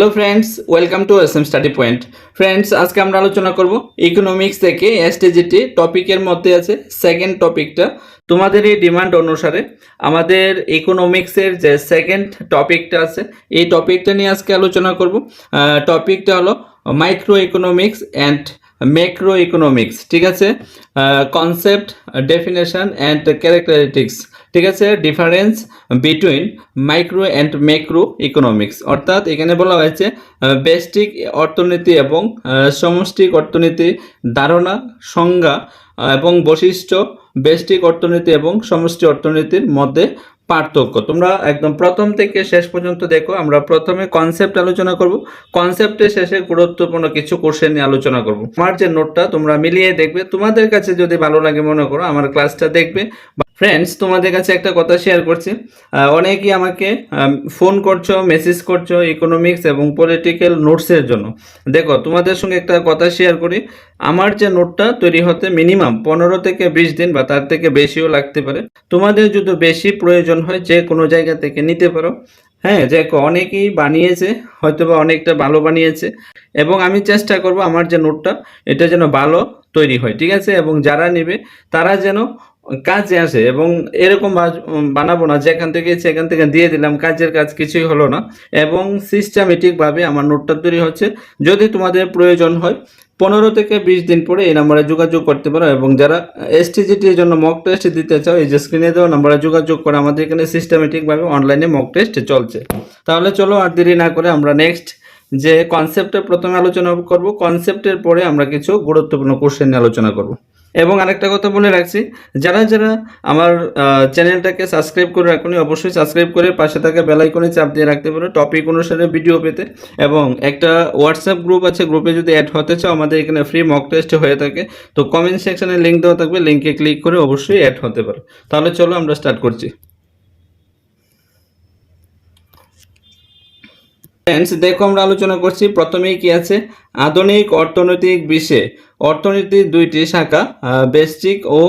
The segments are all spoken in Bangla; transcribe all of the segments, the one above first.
Hello friends welcome to S M study point friends আজকে আমরা আলোচনা করব ইকোনমিক্স থেকে এসটিজিটি টপিকের মধ্যে আছে সেকেন্ড টপিকটা তোমাদের এই ডিমান্ড অনুসারে আমাদের ইকোনমিক্সের যে সেকেন্ড টপিকটা আছে, এই টপিকটা নিয়ে আজকে আলোচনা করব। টপিকটা হলো micro economics and macro economics ঠিক আছে? কনসেপ্ট ডেফিনেশন অ্যান্ড ক্যারেক্টারিটিক্স ঠিক আছে? Difference between micro and macro economics অর্থাৎ এখানে বলা হয়েছে বেস্টিক অর্থনীতি এবং সমষ্টিক অর্থনীতি ধারণা, সংজ্ঞা এবং বৈশিষ্ট্য বেস্টিক অর্থনীতি এবং সমষ্টি অর্থনীতির মধ্যে পার্থক্য। তোমরা একদম প্রথম থেকে শেষ পর্যন্ত দেখো, আমরা প্রথমে কনসেপ্ট আলোচনা করব। কনসেপ্টের শেষে গুরুত্বপূর্ণ কিছু কোশ্চেন নিয়ে আলোচনা করব। আমার যে নোটটা তোমরা মিলিয়ে দেখবে। তোমাদের কাছে যদি ভালো লাগে মনে করো, আমার ক্লাসটা দেখবে। ফ্রেন্ডস তোমাদের কাছে একটা কথা শেয়ার করছি। অনেকেই আমাকে ফোন করছ মেসেজ করছ ইকোনমিক্স এবং পলিটিক্যাল নোটসের জন্য। দেখো, তোমাদের সঙ্গে একটা কথা শেয়ার করি। আমার যে নোটটা তৈরি হতে মিনিমাম পনেরো থেকে বিশ দিন বা তার থেকে বেশিও লাগতে পারে। তোমাদের যদি বেশি প্রয়োজন হয়, যে কোনো জায়গা থেকে নিতে পারো। হ্যাঁ যে অনেকেই বানিয়েছে হয়তো বা অনেকটা ভালো বানিয়েছে। এবং আমি চেষ্টা করব আমার যে নোটটা, এটা যেন ভালো তৈরি হয়, ঠিক আছে? এবং যারা নেবে, তারা যেন কাজে আসে এবং এরকম বানাবো না, যেখান থেকে সেখান থেকে দিয়ে দিলাম, কাজের কাজ কিছুই হলো না। এবং সিস্টেমেটিকভাবে আমার নোটটা তৈরি হচ্ছে। যদি তোমাদের প্রয়োজন হয়, পনেরো থেকে বিশ দিন পরে এই নাম্বারে যোগাযোগ করতে পারো এবং যারা এসটিজিটির জন্য মক টেস্ট দিতে চাও, এই যে স্ক্রিনে দেওয়া নাম্বারে যোগাযোগ করে আমাদের এখানে সিস্টেমেটিকভাবে অনলাইনে মক টেস্ট চলছে। তাহলে চলো আর দেরি না করে আমরা নেক্সট যে কনসেপ্টের প্রথমে আলোচনা করব। কনসেপ্টের পরে আমরা কিছু গুরুত্বপূর্ণ কোশ্চেন নিয়ে আলোচনা করব। এবং আরেকটা কথা বলে রাখছি, যারা যারা আমার চ্যানেলটাকে সাবস্ক্রাইব করে রাখুন, অবশ্যই সাবস্ক্রাইব করে পাশে থাকা বেলাইকনে চাপ দিয়ে রাখতে পারো। টপিক অনুসারে ভিডিও পেতে। এবং একটা হোয়াটসঅ্যাপ গ্রুপ আছে গ্রুপে যদি অ্যাড হতে চাও, আমাদের এখানে ফ্রি মক টেস্ট হয়ে থাকে। তো কমেন্ট সেকশনে লিঙ্ক দেওয়া থাকবে লিঙ্কে ক্লিক করে অবশ্যই অ্যাড হতে পারো। তাহলে চলো আমরা স্টার্ট করছি। দেখো আমরা আলোচনা করছি, প্রথমেই কি আছে? আধুনিক অর্থনৈতিক বিশ্বে অর্থনীতির দুইটি শাখা বেস্টিক ও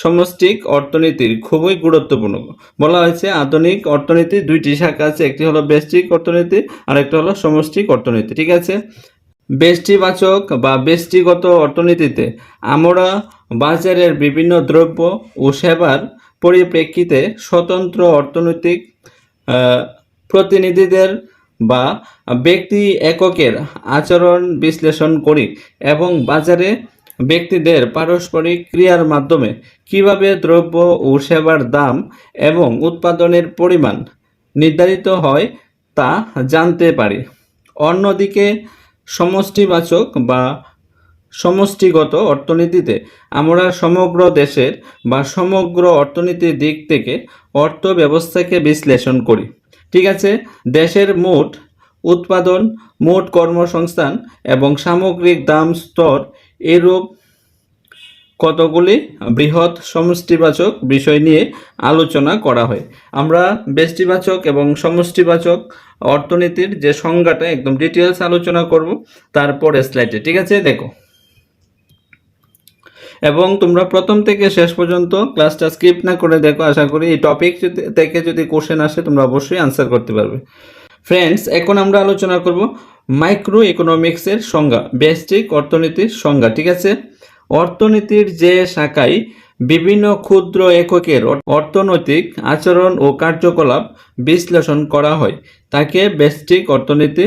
সমষ্টিক অর্থনীতির খুবই গুরুত্বপূর্ণ। বলা হয়েছে আধুনিক অর্থনীতির দুইটি শাখা আছে, একটি হলো বেস্টিক অর্থনীতি আর একটা হলো সমষ্টিক অর্থনীতি। ঠিক আছে? বেষ্টিবাচক বা বেষ্টিগত অর্থনীতিতে আমরা বাজারের বিভিন্ন দ্রব্য ও সেবার পরিপ্রেক্ষিতে স্বতন্ত্র অর্থনৈতিক প্রতিনিধিদের বা ব্যক্তি এককের আচরণ বিশ্লেষণ করি এবং বাজারে ব্যক্তিদের পারস্পরিক ক্রিয়ার মাধ্যমে কীভাবে দ্রব্য ও সেবার দাম এবং উৎপাদনের পরিমাণ নির্ধারিত হয় তা জানতে পারি। অন্যদিকে, সমষ্টিবাচক বা সমষ্টিগত অর্থনীতিতে আমরা সমগ্র দেশের বা সমগ্র অর্থনীতির দিক থেকে অর্থ ব্যবস্থাকে বিশ্লেষণ করি। ঠিক আছে? দেশের মোট উৎপাদন, মোট কর্মসংস্থান এবং সামগ্রিক দাম স্তর এরূপ কতগুলি? বৃহৎ সমষ্টিবাচক বিষয় নিয়ে আলোচনা করা হয়। আমরা ব্যষ্টিবাচক এবং সমষ্টিবাচক অর্থনীতির যে সংজ্ঞাটা, একদম ডিটেলস আলোচনা করব তারপরে স্লাইডে ঠিক আছে? দেখো। এবং তোমরা প্রথম থেকে শেষ পর্যন্ত ক্লাসটা স্কিপ না করে দেখো, আশা করি এই টপিক থেকে যদি কোশ্চেন আসে, তোমরা অবশ্যই আনসার করতে পারবে। ফ্রেন্ডস এখন আমরা আলোচনা করব মাইক্রো ইকোনমিক্সের সংজ্ঞা বেস্টিক অর্থনীতির সংজ্ঞা, ঠিক আছে? অর্থনীতির যে শাখায় বিভিন্ন ক্ষুদ্র এককের অর্থনৈতিক আচরণ ও কার্যকলাপ বিশ্লেষণ করা হয়, তাকে বেস্টিক অর্থনীতি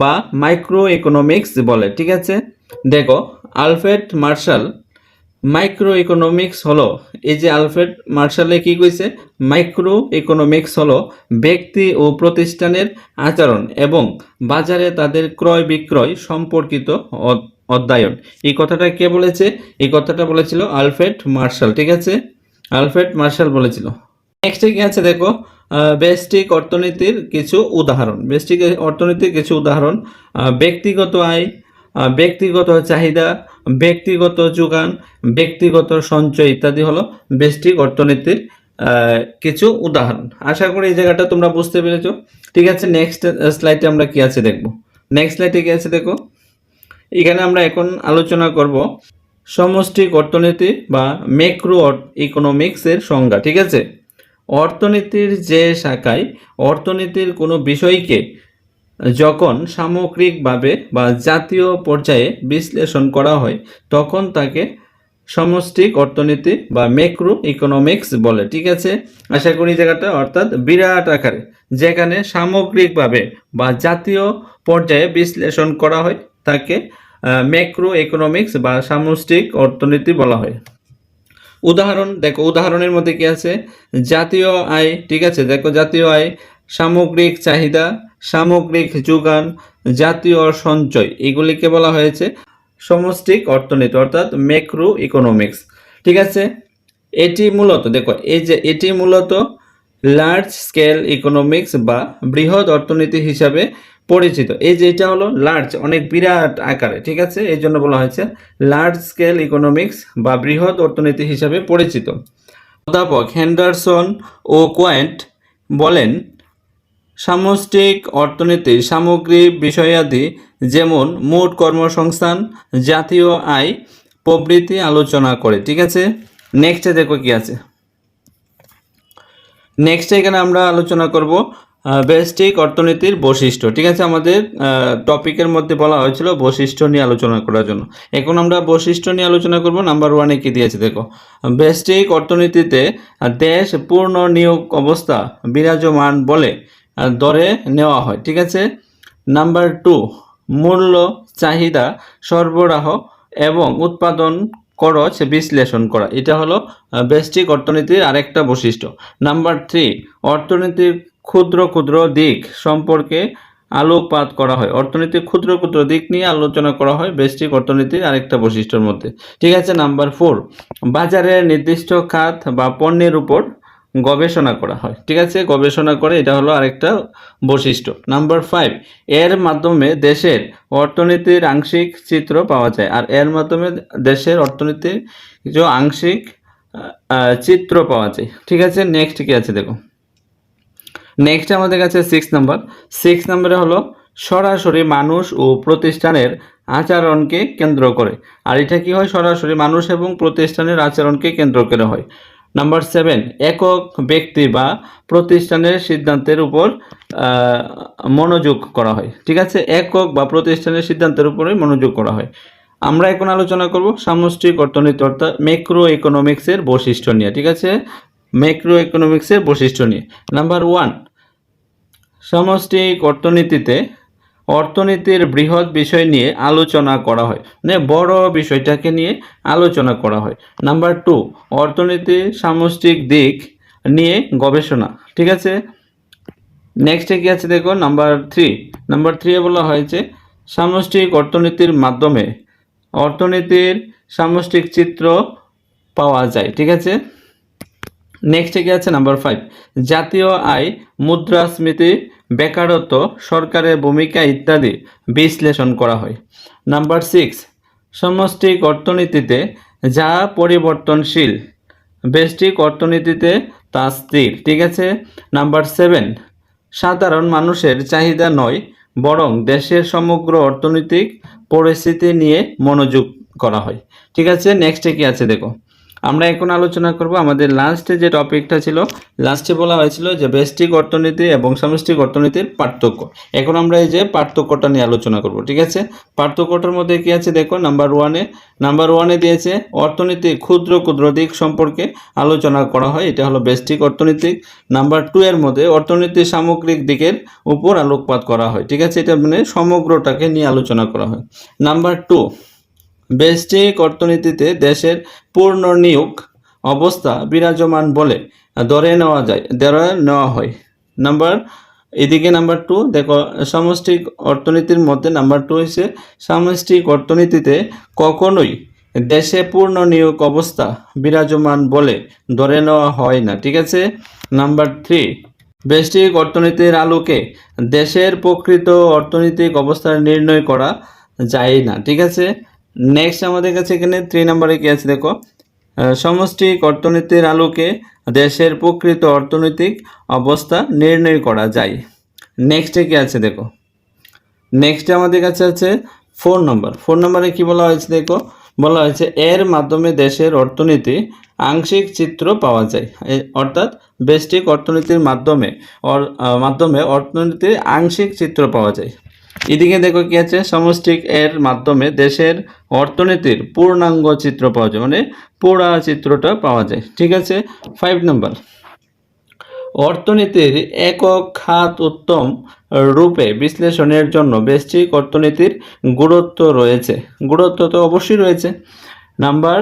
বা মাইক্রো ইকোনমিক্স বলে, ঠিক আছে? দেখো, আলফ্রেড মার্শাল মাইক্রো ইকোনমিক্স হলো, এই যে আলফ্রেড মার্শালে কি কইছে? মাইক্রো ইকোনমিক্স হলো ব্যক্তি ও প্রতিষ্ঠানের আচরণ এবং বাজারে তাদের ক্রয় বিক্রয় সম্পর্কিত অধ্যয়ন। এই কথাটা কে বলেছে? এই কথাটা বলেছিল আলফ্রেড মার্শাল, ঠিক আছে? আলফ্রেড মার্শাল বলেছিল। নেক্সটে কি আছে দেখো? ব্যষ্টিক অর্থনীতির কিছু উদাহরণ। বেস্টিক অর্থনীতির কিছু উদাহরণ। ব্যক্তিগত আয় ব্যক্তিগত চাহিদা ব্যক্তিগত যোগান, ব্যক্তিগত সঞ্চয় ইত্যাদি হলো ব্যষ্টিক অর্থনীতির কিছু উদাহরণ। আশা করি এই জায়গাটা তোমরা বুঝতে পেরেছ। ঠিক আছে নেক্সট স্লাইডে আমরা কি আছে দেখব? নেক্সট স্লাইডে কি আছে দেখো? এখানে আমরা এখন আলোচনা করব সমষ্টিক অর্থনীতি বা ম্যাক্রো ইকোনমিক্সের সংজ্ঞা, ঠিক আছে? অর্থনীতির যে শাখায় অর্থনীতির কোনো বিষয়কে যখন সামগ্রিকভাবে বা জাতীয় পর্যায়ে বিশ্লেষণ করা হয়, তখন তাকে সমষ্টিক অর্থনীতি বা ম্যাক্রো ইকোনমিক্স বলে। ঠিক আছে? আশা করি জায়গাটা অর্থাৎ বিরাট আকারে। যেখানে সামগ্রিকভাবে বা জাতীয় পর্যায়ে বিশ্লেষণ করা হয়, তাকে ম্যাক্রো ইকোনমিক্স বা সামষ্টিক অর্থনীতি বলা হয়। উদাহরণ, দেখো, উদাহরণের মধ্যে কি আছে? জাতীয় আয়, ঠিক আছে? দেখো, জাতীয় আয়, সামগ্রিক চাহিদা সামগ্রিক যোগান, জাতীয় সঞ্চয়, এগুলিকে বলা হয়েছে সমষ্টিক অর্থনীতি, অর্থাৎ ম্যাক্রো ইকোনমিক্স ঠিক আছে? এটি মূলত, দেখো, এই যে এটি মূলত লার্জ স্কেল ইকোনমিক্স বা বৃহৎ অর্থনীতি হিসাবে পরিচিত। এই যে এটা হলো লার্জ অনেক বিরাট আকারে, ঠিক আছে? এই জন্য বলা হয়েছে লার্জ স্কেল ইকোনমিক্স বা বৃহৎ অর্থনীতি হিসাবে পরিচিত। অধ্যাপক হ্যান্ডারসন ও কোয়েন্ট বলেন সামষ্টিক অর্থনীতির সামগ্রিক বিষয়াদি যেমন মোট কর্মসংস্থান, জাতীয় আয়, প্রভৃতি আলোচনা করে, ঠিক আছে? নেক্সটে দেখো কি আছে। নেক্সট এখানে আমরা আলোচনা করব বেস্টিক অর্থনীতির বৈশিষ্ট্য, ঠিক আছে? আমাদের টপিকের মধ্যে বলা হয়েছিল বৈশিষ্ট্য নিয়ে আলোচনা করার জন্য। এখন আমরা বৈশিষ্ট্য নিয়ে আলোচনা করব নাম্বার ওয়ানে কী দিয়েছে দেখো। বেস্টিক অর্থনীতিতে দেশ পূর্ণ নিয়োগ অবস্থা বিরাজমান বলে দরে নেওয়া হয়, ঠিক আছে? নাম্বার টু মূল্য, চাহিদা, সরবরাহ এবং উৎপাদন, খরচ, বিশ্লেষণ করা। এটা হলো বেস্টিক অর্থনীতির আরেকটা বৈশিষ্ট্য। নাম্বার থ্রি অর্থনীতির ক্ষুদ্র ক্ষুদ্র দিক সম্পর্কে আলোকপাত করা হয়। অর্থনীতির ক্ষুদ্র ক্ষুদ্র দিক নিয়ে আলোচনা করা হয় বেস্টিক অর্থনীতির আরেকটা বৈশিষ্ট্যের মধ্যে। ঠিক আছে নাম্বার ফোর বাজারের নির্দিষ্ট খাত বা পণ্যের উপর গবেষণা করা হয়। ঠিক আছে? গবেষণা করে এটা হলো আরেকটা বৈশিষ্ট্য। নাম্বার ফাইভ এর মাধ্যমে দেশের অর্থনীতির আংশিক চিত্র পাওয়া যায়। আর এর মাধ্যমে দেশের অর্থনীতির কিছু আংশিক চিত্র পাওয়া যায়। ঠিক আছে? নেক্সট কি আছে দেখো? নেক্সট আমাদের কাছে সিক্স নাম্বার সিক্স নাম্বারে হলো সরাসরি মানুষ ও প্রতিষ্ঠানের আচরণকে কেন্দ্র করে। আর এটা কি হয়? সরাসরি মানুষ এবং প্রতিষ্ঠানের আচরণকে কেন্দ্র করে হয়। নাম্বার সেভেন একক ব্যক্তি বা প্রতিষ্ঠানের সিদ্ধান্তের উপর মনোযোগ করা হয়। ঠিক আছে? একক বা প্রতিষ্ঠানের সিদ্ধান্তের উপরে মনোযোগ করা হয়। আমরা এখন আলোচনা করব সামষ্টিক অর্থনীতি অর্থাৎ ম্যাক্রো ইকোনমিক্সের বৈশিষ্ট্য নিয়ে। ঠিক আছে? ম্যাক্রো ইকোনমিক্সের বৈশিষ্ট্য নিয়ে। নাম্বার ওয়ান সামষ্টিক অর্থনীতিতে অর্থনীতির বৃহৎ বিষয় নিয়ে আলোচনা করা হয়। মানে বড় বিষয়টাকে নিয়ে আলোচনা করা হয়। নাম্বার টু অর্থনীতির সামষ্টিক দিক নিয়ে গবেষণা। ঠিক আছে? নেক্সটে কি আছে দেখো? নাম্বার থ্রি নাম্বার থ্রি বলা হয়েছে, সামষ্টিক অর্থনীতির মাধ্যমে অর্থনীতির সামষ্টিক চিত্র পাওয়া যায়। ঠিক আছে? নেক্সটে কি আছে? নাম্বার ফাইভ জাতীয় আয় মুদ্রাস্মৃতি বেকারত্ব, সরকারের ভূমিকা ইত্যাদি বিশ্লেষণ করা হয়। নাম্বার সিক্স সমষ্টিক অর্থনীতিতে যা পরিবর্তনশীল, বেষ্টিক অর্থনীতিতে তা স্থির, ঠিক আছে? নাম্বার সেভেন সাধারণ মানুষের চাহিদা নয়, বরং দেশের সমগ্র অর্থনৈতিক পরিস্থিতি নিয়ে মনোযোগ করা হয়। ঠিক আছে? নেক্সটে কি আছে দেখো? আমরা এখন আলোচনা করব আমাদের লাস্টে যে টপিকটা ছিল লাস্টে বলা হয়েছিল যে বেষ্টিক অর্থনীতি এবং সামষ্টিক অর্থনীতির পার্থক্য। এখন আমরা এই যে পার্থক্যটা নিয়ে আলোচনা করব, ঠিক আছে? পার্থক্যটার মধ্যে কি আছে দেখো নাম্বার ওয়ানে নাম্বার ওয়ানে দিয়েছে অর্থনীতি ক্ষুদ্র ক্ষুদ্র দিক সম্পর্কে আলোচনা করা হয়, এটা হলো বেষ্টিক অর্থনৈতিক নাম্বার টু এর মধ্যে অর্থনীতির সামগ্রিক দিকের উপর আলোকপাত করা হয়, ঠিক আছে? এটা মানে সমগ্রটাকে নিয়ে আলোচনা করা হয়। নাম্বার টু বেষ্টিক অর্থনীতিতে দেশের পূর্ণ নিয়োগ অবস্থা বিরাজমান বলে ধরে নেওয়া যায়, ধরে নেওয়া হয়। নাম্বার এদিকে নাম্বার টু দেখো, সামষ্টিক অর্থনীতির মধ্যে নাম্বার টু হচ্ছে সামষ্টিক অর্থনীতিতে কখনোই দেশে পূর্ণ নিয়োগ অবস্থা বিরাজমান বলে ধরে নেওয়া হয় না, ঠিক আছে? নাম্বার থ্রি বেষ্টিক অর্থনীতির আলোকে দেশের প্রকৃত অর্থনৈতিক অবস্থা নির্ণয় করা যায় না, ঠিক আছে? নেক্সট আমাদের কাছে এখানে থ্রি নাম্বারে কি আছে দেখো? সমষ্টিক অর্থনীতির আলোকে দেশের প্রকৃত অর্থনৈতিক অবস্থা নির্ণয় করা যায়। নেক্সটে কি আছে দেখো? নেক্সটে আমাদের কাছে আছে ফোর নম্বর ফোর নম্বরে কি বলা হয়েছে দেখো? বলা হয়েছে, এর মাধ্যমে দেশের অর্থনীতি আংশিক চিত্র পাওয়া যায়। অর্থাৎ বেস্টিক অর্থনীতির মাধ্যমে মাধ্যমে অর্থনীতির আংশিক চিত্র পাওয়া যায়। এদিকে দেখো কি আছে? সমষ্টিক এর মাধ্যমে দেশের অর্থনীতির পূর্ণাঙ্গ চিত্র পাওয়া যায় মানে পুরা চিত্রটা পাওয়া যায়। ঠিক আছে? ফাইভ নাম্বার অর্থনীতির একক খাত উত্তম রূপে বিশ্লেষণের জন্য বেস্টিক অর্থনীতির গুরুত্ব রয়েছে। গুরুত্ব তো অবশ্যই রয়েছে। নাম্বার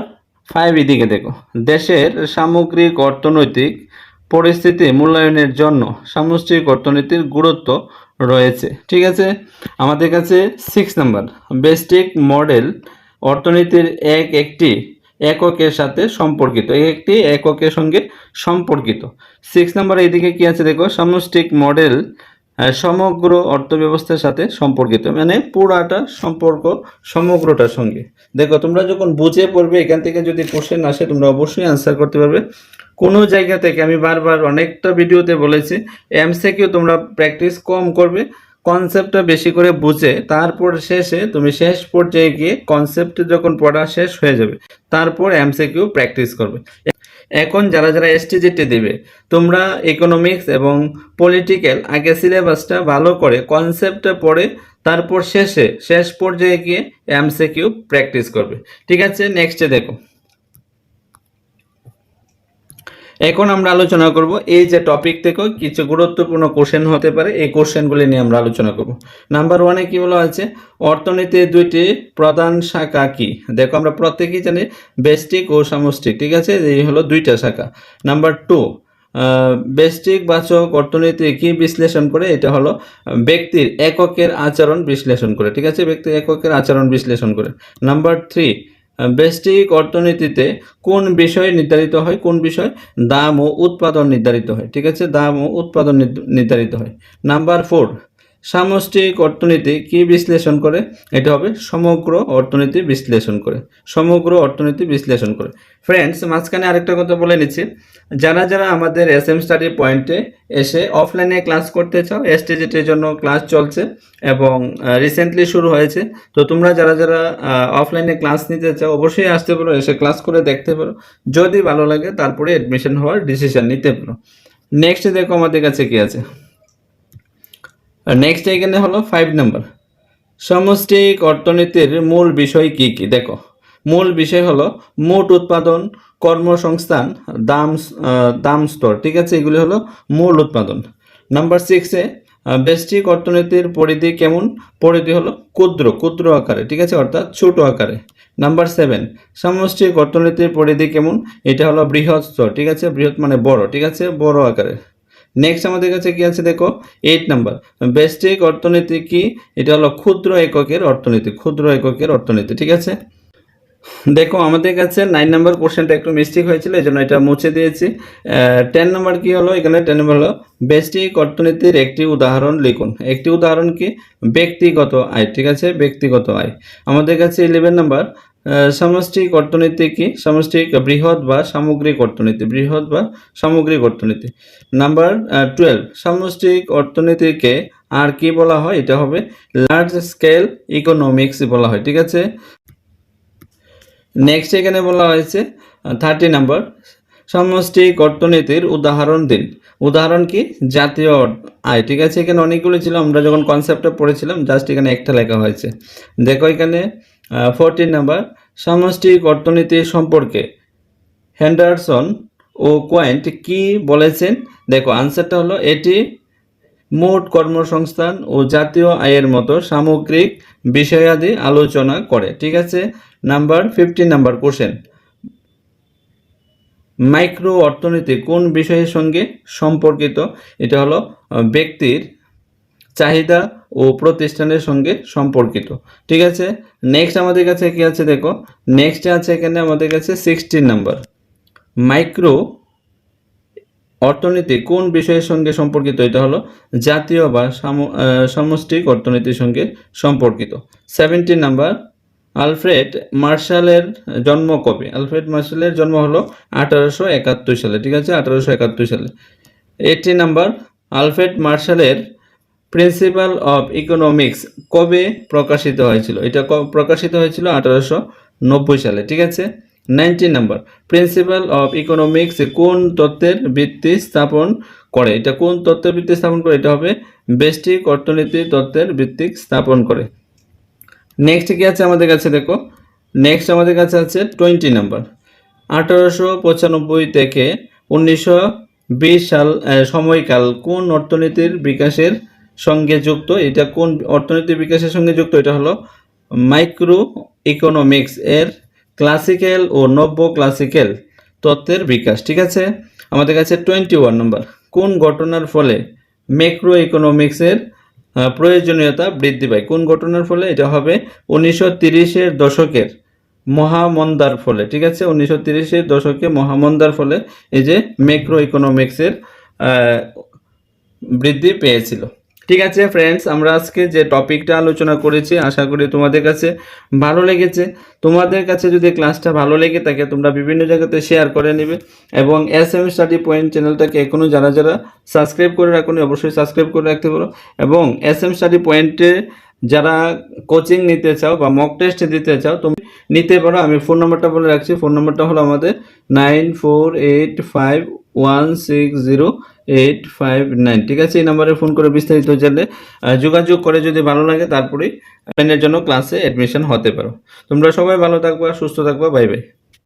ফাইভ এদিকে দেখো। দেশের সামগ্রিক অর্থনৈতিক পরিস্থিতি মূল্যায়নের জন্য সামষ্টিক অর্থনীতির গুরুত্ব রয়েছে। ঠিক আছে? আমাদের কাছে সিক্স নাম্বার বেস্টিক মডেল অর্থনীতির এক একটি এককের সাথে সম্পর্কিত, এক একটি এককের সঙ্গে সম্পর্কিত। সিক্স নাম্বার এইদিকে কি আছে দেখো? সামষ্টিক মডেল সমগ্র অর্থব্যবস্থার সাথে সম্পর্কিত মানে পুরাটা সম্পর্ক সমগ্রটার সঙ্গে। দেখো, তোমরা যখন বুঝে পড়বে, এখান থেকে যদি কোশ্চেন আসে, তোমরা অবশ্যই আনসার করতে পারবে। কোনো জায়গা থেকে আমি বারবার অনেকটা ভিডিওতে বলেছি, এমসিকিউ তোমরা প্র্যাকটিস কম করবে কনসেপ্টটা বেশি করে বুঝে, তারপর শেষে তুমি শেষ পর্যায়ে গিয়ে কনসেপ্ট যখন পড়া শেষ হয়ে যাবে, তারপর এমসিকিউ প্র্যাকটিস করবে। এখন যারা যারা এসটিজিটি দেবে, তোমরা ইকোনমিক্স এবং পলিটিক্যাল আগে সিলেবাসটা ভালো করে কনসেপ্টটা পড়ে, তারপর শেষে, শেষ পর্যায়ে গিয়ে এমসিকিউ প্র্যাকটিস করবে। ঠিক আছে? নেক্সটে দেখো। এখন আমরা আলোচনা করব এই যে টপিক থেকেও কিছু গুরুত্বপূর্ণ কোশ্চেন হতে পারে, এই কোশ্চেনগুলি নিয়ে আমরা আলোচনা করব। নাম্বার ওয়ানে কি বলা আছে অর্থনীতির দুইটি প্রধান শাখা কি? দেখো আমরা প্রত্যেকেই জানি বেস্টিক ও সামষ্টিক, ঠিক আছে? এই হলো দুইটা শাখা। নাম্বার টু বেস্টিক বাচক, অর্থনীতি কি বিশ্লেষণ করে? এটা হলো ব্যক্তির এককের আচরণ বিশ্লেষণ করে, ঠিক আছে? ব্যক্তির এককের আচরণ বিশ্লেষণ করে। নাম্বার থ্রি বেস্টিক অর্থনীতিতে কোন বিষয় নির্ধারিত হয়? কোন বিষয়? দাম ও উৎপাদন নির্ধারিত হয়, ঠিক আছে? দাম ও উৎপাদন নির্ধ- নির্ধারিত হয়। নাম্বার ফোর সামষ্টিক অর্থনীতি কি বিশ্লেষণ করে? এটা হবে সমগ্র অর্থনীতি বিশ্লেষণ করে। সমগ্র অর্থনীতি বিশ্লেষণ করে। ফ্রেন্ডস মাঝখানে আরেকটা কথা বলে নিচ্ছি। যারা যারা আমাদের এস এম স্টাডি পয়েন্টে এসে অফলাইনে ক্লাস করতে চাও এসটিজিটির জন্য ক্লাস চলছে এবং রিসেন্টলি শুরু হয়েছে, তো তোমরা যারা যারা অফলাইনে ক্লাস নিতে চাও, অবশ্যই আসতে পারো, এসে ক্লাস করে দেখতে পারো। যদি ভালো লাগে, তারপরে অ্যাডমিশন হওয়ার ডিসিশন নিতে পারো। নেক্সট দেখো আমাদের কাছে কি আছে। নেক্সট এখানে হলো ফাইভ নাম্বার সমষ্টিক অর্থনীতির মূল বিষয় কি কি? দেখো, মূল বিষয় হলো মোট উৎপাদন, কর্মসংস্থান, দাম দাম স্তর, ঠিক আছে? এগুলি হলো মূল উৎপাদন। নাম্বার সিক্সে বেস্টিক অর্থনীতির পরিধি কেমন? পরিধি হলো ক্ষুদ্র ক্ষুদ্র আকারে, ঠিক আছে? অর্থাৎ ছোট আকারে। নাম্বার সেভেন সামষ্টিক অর্থনীতির পরিধি কেমন? এটা হলো বৃহৎ স্তর, ঠিক আছে? বৃহৎ মানে বড়, ঠিক আছে? বড় আকারে। নেক্সট আমাদের কাছে কি আছে দেখো? এইট নাম্বার বেস্টিক অর্থনীতি কি? এটা হলো ক্ষুদ্র এককের অর্থনীতি, ক্ষুদ্র এককের অর্থনীতি, ঠিক আছে? দেখো, আমাদের কাছে নাইন নাম্বার কোশ্চেনটা একটু মিস্টেক হয়েছিল এই জন্য এটা মুছে দিয়েছি। টেন নাম্বার কি হলো? এখানে টেন নাম্বার হলো বেস্টিক অর্থনীতির একটি উদাহরণ লিখুন। একটি উদাহরণ কি? ব্যক্তিগত আয়, ঠিক আছে? ব্যক্তিগত আয়। আমাদের কাছে ইলেভেন নাম্বার সামষ্টিক অর্থনীতি কি সামষ্টিক বৃহৎ বা সামগ্রিক অর্থনীতি, বৃহৎ বা সামগ্রিক অর্থনীতি। নাম্বার টুয়েলভ সামষ্টিক অর্থনীতিকে আর কি বলা হয়? এটা হবে লার্জ স্কেল ইকোনমিক্স বলা হয়, ঠিক আছে? নেক্সট এখানে বলা হয়েছে থার্টি নাম্বার সামষ্টিক অর্থনীতির উদাহরণ দিন। উদাহরণ কি? জাতীয় আয়, ঠিক আছে? এখানে অনেকগুলো ছিল, আমরা যখন কনসেপ্টটা পড়েছিলাম জাস্ট এখানে একটা লেখা হয়েছে। দেখো এখানে ফোরটিন নাম্বার সামষ্টিক অর্থনীতি সম্পর্কে। হ্যান্ডারসন ও কোয়েন্ট কি বলেছেন? দেখো আনসারটা হলো, এটি মোট কর্মসংস্থান ও জাতীয় আয়ের মতো সামগ্রিক বিষয়াদি আলোচনা করে। ঠিক আছে? Number fifteen number question micro অর্থনীতি কোন বিষয়ের সঙ্গে সম্পর্কিত? এটা হলো ব্যক্তির চাহিদা ও প্রতিষ্ঠানের সঙ্গে সম্পর্কিত। ঠিক আছে? নেক্সট আমাদের কাছে কি আছে দেখো? নেক্সট আছে এখানে আমাদের কাছে সিক্সটিন নাম্বার মাইক্রো অর্থনীতি কোন বিষয়ের সঙ্গে সম্পর্কিত? এটা হলো জাতীয় বা সাম- সামষ্টিক অর্থনীতির সঙ্গে সম্পর্কিত। সেভেন্টিন নাম্বার আলফ্রেড মার্শালের জন্ম কবে আলফ্রেড মার্শালের জন্ম হলো আঠারোশো একাত্তর সালে, ঠিক আছে? আঠারোশো একাত্তর সালে। এইটি নাম্বার আলফ্রেড মার্শালের প্রিন্সিপাল অফ ইকোনমিক্স কবে প্রকাশিত হয়েছিল? এটা প্রকাশিত হয়েছিল আঠারোশো নব্বই সালে, ঠিক আছে? Nineteen number principle of economics কোন তত্ত্বের ভিত্তি স্থাপন করে? এটা কোন তত্ত্বের ভিত্তি স্থাপন করে? এটা হবে বেস্টিক অর্থনীতি তত্ত্বের ভিত্তি স্থাপন করে। নেক্সট কী আছে আমাদের কাছে? দেখো। নেক্সট আমাদের কাছে আছে টোয়েন্টি নাম্বার আঠারোশো পঁচানব্বই থেকে উনিশশো বিশ সাল সময়কাল কোন অর্থনীতির বিকাশের সঙ্গে যুক্ত, এটা কোন অর্থনৈতিক বিকাশের সঙ্গে যুক্ত? এটা হলো মাইক্রো ইকোনমিক্স এর ক্লাসিক্যাল ও নব্য ক্লাসিক্যাল তত্ত্বের বিকাশ, ঠিক আছে? আমাদের কাছে টোয়েন্টি ওয়ান নম্বর কোন ঘটনার ফলে ম্যাক্রো ইকোনমিক্সের প্রয়োজনীয়তা বৃদ্ধি পায়? কোন ঘটনার ফলে? এটা হবে উনিশশো তিরিশের দশকের মহামন্দার ফলে, ঠিক আছে? উনিশশো তিরিশের দশকে মহামন্দার ফলে এই যে ম্যাক্রো ইকোনমিক্সের বৃদ্ধি পেয়েছিল। ঠিক আছে ফ্রেন্ডস আমরা আজকে যে টপিকটা আলোচনা করেছি, আশা করি তোমাদের কাছে ভালো লেগেছে। তোমাদের কাছে যদি ক্লাসটা ভালো লেগে থাকে, তোমরা বিভিন্ন জায়গাতে শেয়ার করে নেবে এবং এস এম স্টাডি পয়েন্ট চ্যানেলটাকে এখনও যারা যারা সাবস্ক্রাইব করে রাখুন, অবশ্যই সাবস্ক্রাইব করে রাখতে পারো এবং এস এম স্টাডি পয়েন্টে যারা কোচিং নিতে চাও বা মক টেস্ট দিতে চাও, তুমি নিতে পারো। আমি ফোন নাম্বারটা বলে রাখছি। ফোন নাম্বারটা হলো আমাদের nine four eight five one six zero eight five nine ঠিক আছে, এই নাম্বারে ফোন করে বিস্তারিত জানলে যোগাযোগ করে যদি ভালো লাগে, তারপরেই এর জন্য ক্লাসে অ্যাডমিশন হতে পারো। তোমরা সবাই ভালো থাকবা, সুস্থ থাকবা বাই বাই